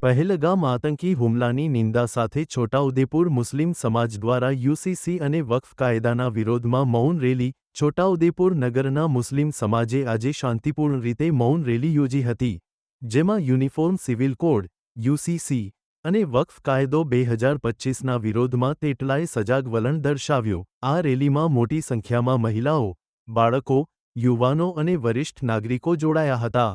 પહેલગામ આતંકી હુમલાની નિંદા સાથે છોટાઉદેપુર મુસ્લિમ સમાજ દ્વારા યુસીસી અને વક્ફ કાયદાના વિરોધમાં મૌન રેલી, છોટાઉદેપુર નગરના મુસ્લિમ સમાજે આજે શાંતિપૂર્ણ રીતે મૌન રેલી યોજી હતી, જેમાં યુનિફોર્મ સિવિલ કોડ, યુસીસી અને વક્ફ કાયદો બે હજાર પચ્ચીસના વિરોધમાં તેટલાએ સજાગ વલણ દર્શાવ્યો. આ રેલીમાં મોટી સંખ્યામાં મહિલાઓ, બાળકો, યુવાનો અને વરિષ્ઠ નાગરિકો જોડાયા હતા.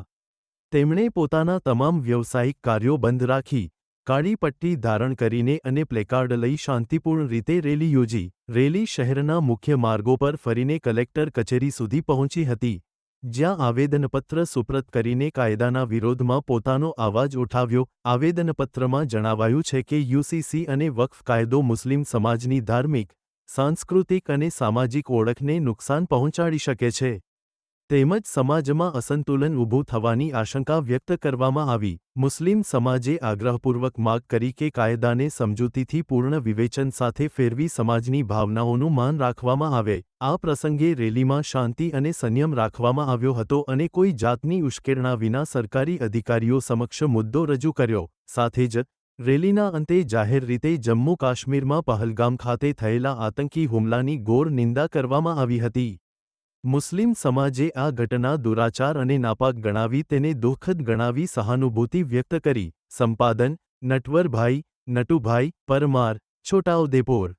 તેમણે પોતાના તમામ વ્યવસાયિક કાર્યો બંધ રાખી, કાળી પટ્ટી ધારણ કરીને અને પ્લેકાર્ડ લઈ શાંતિપૂર્ણ રીતે રેલી યોજી. રેલી શહેરના મુખ્ય માર્ગો પર ફરીને કલેક્ટર કચેરી સુધી પહોંચી હતી, જ્યાં આવેદનપત્ર સુપ્રત કરીને કાયદાના વિરોધમાં પોતાનો અવાજ ઉઠાવ્યો. આવેદનપત્રમાં જણાવાયું છે કે યુસીસી અને વક્ફ કાયદો મુસ્લિમ સમાજની ધાર્મિક, સાંસ્કૃતિક અને સામાજિક ઓળખને નુકસાન પહોંચાડી શકે છે. તેમજ સમાજમાં અસંતુલન ઊભું થવાની આશંકા વ્યક્ત કરવામાં આવી. મુસ્લિમ સમાજે આગ્રહપૂર્વક માગ કરી કે કાયદાને સમજૂતીથી પૂર્ણ વિવેચન સાથે ફેરવી સમાજની ભાવનાઓનું માન રાખવામાં આવે. આ પ્રસંગે રેલીમાં શાંતિ અને સંયમ રાખવામાં આવ્યો હતો અને કોઈ જાતની ઉશ્કેરણા વિના સરકારી અધિકારીઓ સમક્ષ મુદ્દો રજૂ કર્યો. સાથે જ, રેલીના અંતે જાહેર રીતે જમ્મુ કાશ્મીરમાં પહલગામ ખાતે થયેલા આતંકી હુમલાની ગોર નિંદા કરવામાં આવી હતી. મુસ્લિમ સમાજે આ ઘટના દુરાચાર અને નાપાક ગણાવી તેને દુઃખદ ગણાવી સહાનુભૂતિ વ્યક્ત કરી. સંપાદન, નટવરભાઈ, નટુભાઈ, પરમાર, છોટાઉદેપુર.